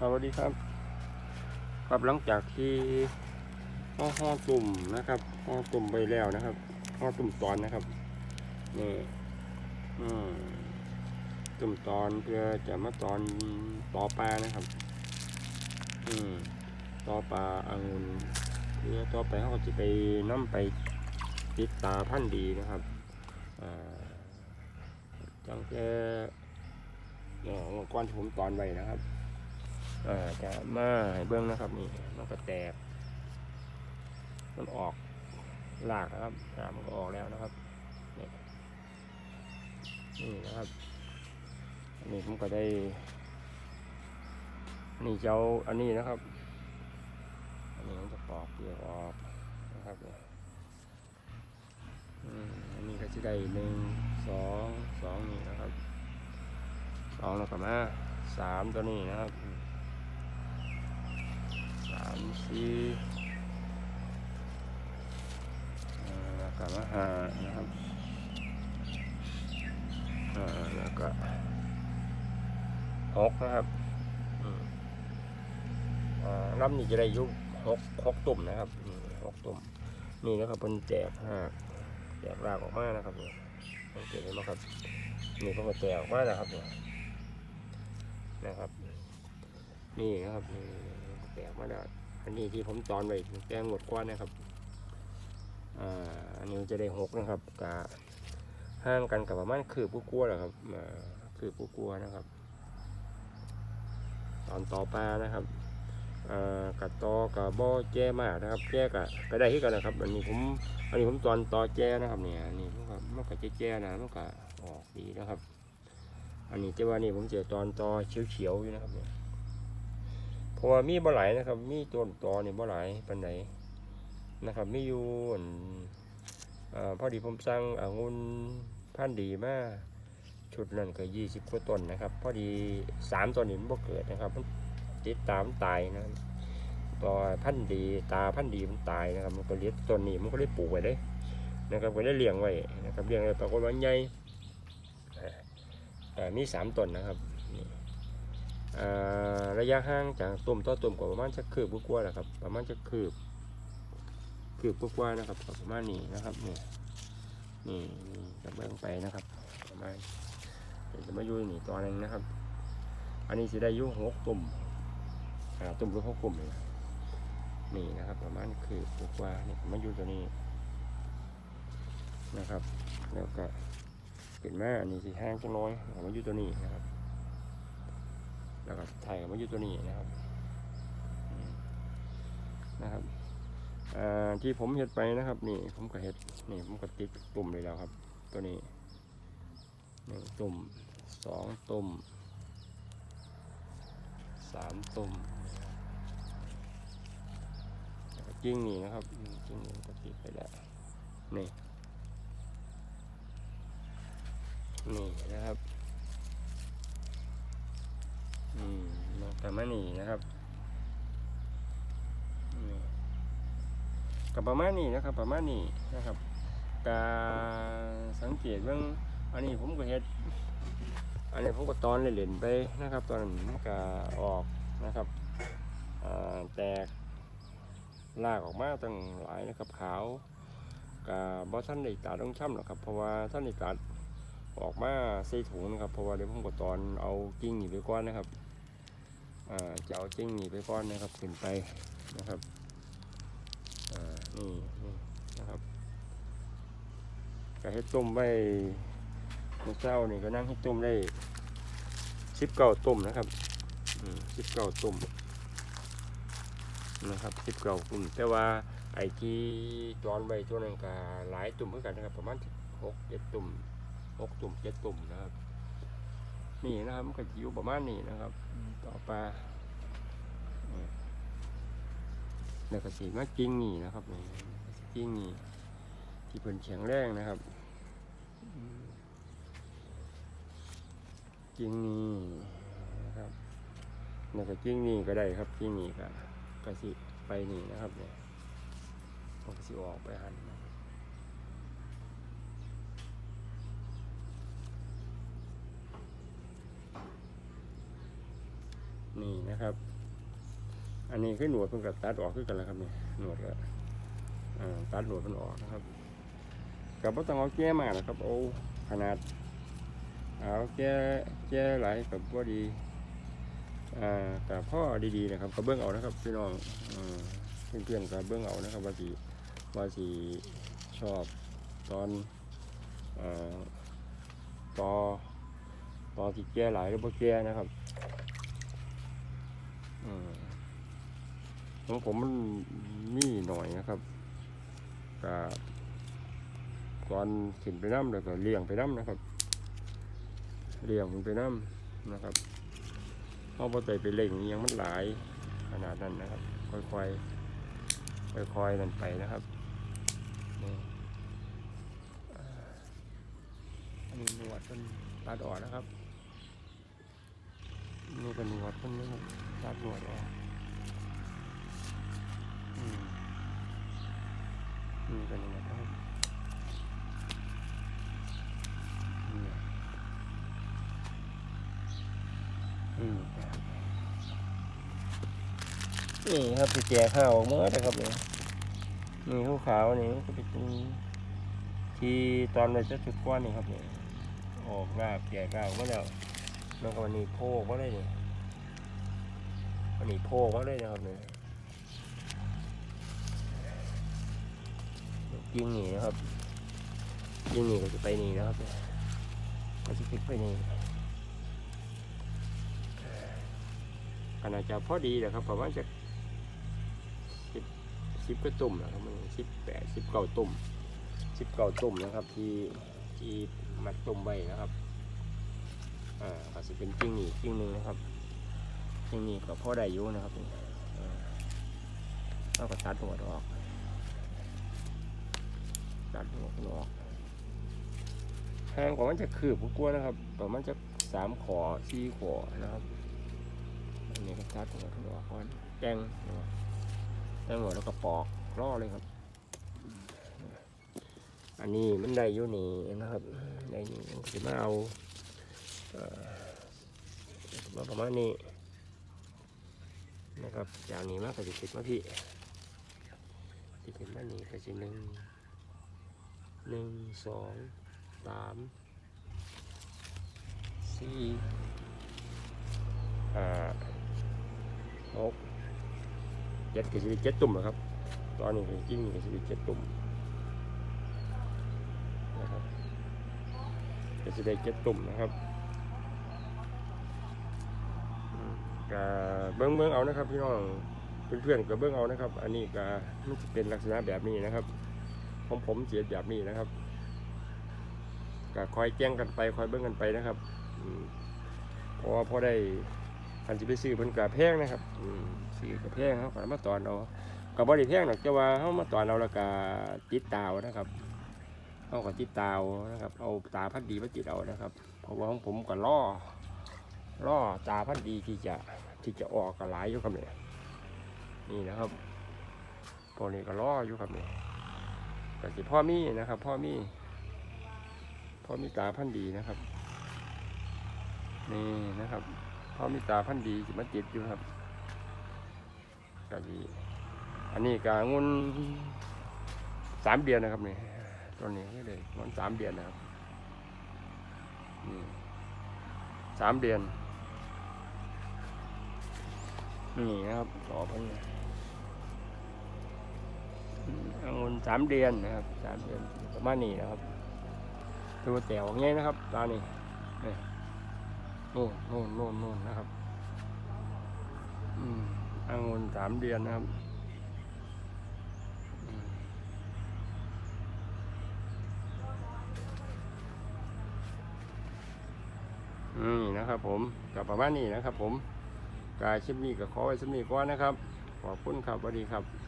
สวัสดีครับ ครับหลังจากที่ห่อห่อตุ่มนะครับห่อตุ่มไปแล้วนะครับห่อตุ่มตอนนะครับนี่อืมตุ่มตอนเพื่อจะมาตอนต่อปลานะครับ อืมต่อปลาองุ่นเพื่อต่อไปเขาจะไปน้ำไปติดตาพันดีนะครับอ่าจังแค่เนี่ยก้อนผมตอนไว้นะครับ จะมาให้เบื้องนะครับนี่มันก็แตก มันออกหลากนะครับหามันก็ออกแล้วนะครับนี่นี่นะครับนนี้ผมก็ได้ นี่เจ้าอันนี้นะครับ อันนี้ผมจะปอกเปลือกออกนะครับอันนี้ก็จะได้หนึ่งสองสองนี่นะครับสองแล้วก็มาสามตัวนี้นะครับ สี่แล้วก็มาห้านะครับอ่าแล้วก็หกนะครับอืมอ่าลำนี้จะได้ยุหกหกตุ่มนะครับหกตุ่มนี่นะครับเป็นแจกห้าแจกรากออกมานะครับเนี่ยสังเกตเห็นไหมครับนี่ก็มาแจกออกมานะครับเนี่ยนะครับ นี่นะครับแตกมาแล้ว อันนี้ที่ผมตอนไว้แกงหมดกว่านะครับอ่าอันนี้จะได้หกนะครับกะห่างกันกับประมาณคือผู้กลัวแหละครับคือผู้กลัวนะครับ ตอนต่อปลานะครับกับตอกับบ่อแจ้มากนะครับ แจ้กะก็ได้ที่กันนะครับ อันนี้ผมอันนี้ผมตอนต่อแจ้นะครับเนี่ยนนี้มันก็มันก็แจ้นะมันก็ออกดีนะครับ อันนี้จะว่านี่ผมเจอตอนต่อเฉียวๆอยู่นะครับเนี่ย เพราะว่ามีบ่หลายนะครับ มีต้นตอนี่บ่หลายปานใดนะครับมีอยู่อั่นพอดีผมสั่งองุ่นพันธ์ดีมาชุดนั้นก็ยี่สิบกว่าต้นนะครับ พอดีสามต้นนี้มันบ่เกิดนะครับมันติดตามตายนะครับต่อพันธ์ดีตาพันธ์ดีมันตายนะครับ มันก็เลี้ยงต้นนี้มันก็ได้ปลูกไว้เลยนะครับก็ได้เลี้ยงไว้นะครับเลี้ยงไว้ปรากฏว่าใหญ่มีสามต้นนะครับ ระยะห่างจากตุ่มต่อตุ่มก็ประมาณจะคืบกว่าแหละครับ ประมาณจะคืบคืบกว่านะครับประมาณนี้นะครับนี่นี่นี่จะเบิ่งไปนะครับ ประมาณเดี๋ยวจะมาอยู่นี่ตัวหนึงนะครับ อันนี้จะได้ยุ่หกตุ่มตุ่มหรือหกตุ่มนี่นี่นะครับ ประมาณคืบกว่าๆนี่มาอยู่ตัวนี้นะครับ แล้วก็ขึ้นมาอันนี้สิห่างจังน้อยมาอยู่ตัวนี้นะครับ แล้วก็ถ่ายกับมาอยู่ตัวนี้นะครับนะครับที่ผมเห็ดไปนะครับ นี่ผมก็เห็ดนี่ผมก็ติดตุ่มเลยแล้วครับ ตัวนี้หนึ่งตุ่มสองตุ่มสามตุ่มจิ้งนี่นะครับจิ้งนี่ก็ติดไปแล้วนี่นี่นะครับ อืมประมาณนี้นะครับกับประมาณนี้นะครับ ประมาณนี้นะครับการสังเกตเรื่องอันนี้ผมก็เฮ็ดอันนี้ผมก็ตอนเล่นๆไปนะครับ ตอนนั้นก็ออกนะครับแตกลากออกมาตั้งหลายนะครับขาวกับบอท่านได้ตัดต้องช่ำหรอกครับ เพราะว่าท่านได้ตัดออกมาใส่ถุงนะครับ เพราะว่าเดี๋ยวผมก็ตอนเอากิ่งอยู่ไปก่อนนะครับ อ่าจะเอาจิ้งหนีไปก้อนนะครับขึ้นไปนะครับนี่นี่นะครับก็ให้ต้มไว้เมื่อเช้านี่ก็นั่งให้ต้มได้สิบเก้าต้มนะครับสิบเก้าต้มนะครับสิบเก้าตุ่มแต่ว่าไอ้ที่จอนไว้ตัวนั้นก็หลายตุ่มเหมือนกันนะครับ ประมาณหกเจ็ดตุ่มหกตุ่มเจ็ดตุ่มนะครับ นี่นะครับมันก็จะอยู่ประมาณนี้นะครับ ต่อไปแล้วก็สีมากิ้งนี่นะครับนี่กิ้งนี่ที่เป็นแข็งแรงนะครับกิ้งนี่นะครับแล้วก็กิ้งนี่ก็ได้ครับกิ้งนี่ก็ก็สิไปนี่นะครับเนี่ยมันก็สิออกไปหันนะ นี่นะครับ อันนี้คือหนวดเพิ่งกับตัดออกคือกันแล้วครับนี่หนวดก็อ่าตัดหนวดมันออกนะครับกับว่าต้องเอาแก้มานะครับเอาขนาดเอาแก้แก้หลายกับว่าดีอ่าแต่พ่อดีๆนะครับก็เบื้องเอานะครับพี่น้องอเพื่อนๆก็เบื้องเอานะครับว่าสีว่าสีชอบตอนอ่าต่อต่อที่แก้หลายหรือบ่แก้นะครับอืม ของผมมันมีหน่อยนะครับก็ก่อนขึ้นไปน้ำแล้วก็เลี้ยงไปน้ำนะครับ เลี้ยงมันไปน้ำนะครับเอาพอใจไปเล่งยังมันหลายขนาดนั้นนะครับ ค่อยๆค่อยๆนั่นไปนะครับนี่อ่าอันนี้หนวดเป็นตัดออกนะครับนี่เป็นหนวดเป็นนะครับตัดหนวดออก อืม นี่เป็นยังไงครับนี่ครับไปแจกข้าวเมื่อนะครับเนี่ยนี่ขาวขาวนี่ก็เป็นที่ตอนเราจะถึกกว่านี่ครับเนี่ยออกรากแก่รากมาแล้วแล้วก็วันนี้โพกมาเลยเนี่ยวันนี้โพกมาเลยนะครับเนี่ย ยิงหนีนะครับยิงหนีก็จะไปนี่นะครับก็จะพลิกไปนี่ขนาจะพอดีแหละครับประมาณจะสิบสิบกระตุ่มนะครับมันสิบแปดสิบเก้าตุ่มสิบเก้าตุ่มนะครับ ที่ที่มัดตุ่มไว้นะครับอ่าก็จะเป็นจิ้งหนีจิ้งหนึ่งนะครับจิ้งหนีก็พอได้ยู่นะครับนี่อ่าเราก็ตัดหัวออก ตัดหัวมันอกห่างกว่ามันจะคืบกลัวนะครับประมาณจะสามขอสี่ขอนะครับอันนี้ก็ตัดหัวมันอกก่อนแกงนะครับแกงหัวแล้วก็ปอกล่อเลยครับ อันนี้มันได้อยู่นี่นะครับได้อยู่จะมาเอาเอ่อมาประมาณนี้นะครับจากนี้มากก็จะติดมาพี่ติดเป็นมานี่ก็จะหนึ่ง หนึ่งสองสามสี่ห้าหกเจ็ดก็จะมีเจ็ดตุ่มนะครับ ตอนนี้ก็จิ้งก็จะมีเจ็ดตุ่มนะครับก็จะได้เจ็ดตุ่มนะครับอืมก็เบิ้งเบิ้งเอานะครับพี่น้องเพื่อนๆก็เบิ้งเอานะครับ อันนี้ก็มันจะเป็นลักษณะแบบนี้นะครับ ของผมเสียแบบนี้นะครับก็คอยแจ้งกันไปคอยเบิ้งกันไปนะครับเพราะว่าพอได้คันจะไปซื้อเพิ่นกะแพงนะครับซื้อกะแพงเขาก็มาตอนเอากับ่ได้แพงหรอกแต่ว่าเขามาตอนเอาแล้วก็ติดตาวนะครับเขาก็ติดตาวนะครับ เอาตาพัดดีมาติดเอานะครับ เพราะว่าของผมก็ล่อล่อตาพัดดีที่จะที่จะออกกระหลายอยู่ครับเนี่ยนี่นะครับพวกนี้ก็ล่ออยู่ครับเนี่ย ก็สิพ่อมี่นะครับ พ่อมี่พ่อมีตาพันธ์ดีนะครับ นี่นะครับ พ่อมีตาพันธ์ดีสิมาติดอยู่ครับก็ดีอันนี้กางุนสามเดือนนะครับนี่ตัวนี้ก็เลยงุนสามเดือนนะครับนี่สามเดือนนี่นะครับต่อพิ่นเนี่ย องุ่นสามเดือนนะครับสามเดือนประมาณนี้นะครับตัวแต๋วอย่างเงี้ยนะครับตอนนี้นี่โน่นโน่นโน่นโน่นนะครับอืมองุ่นสามเดือนนะครับอืมนะครับผมกับประมาณนี้นะครับผมกายชิปนี้กับขอไว้ชิปนี้ก่อนนะครับ ขอบคุณครับสวัสดีครับ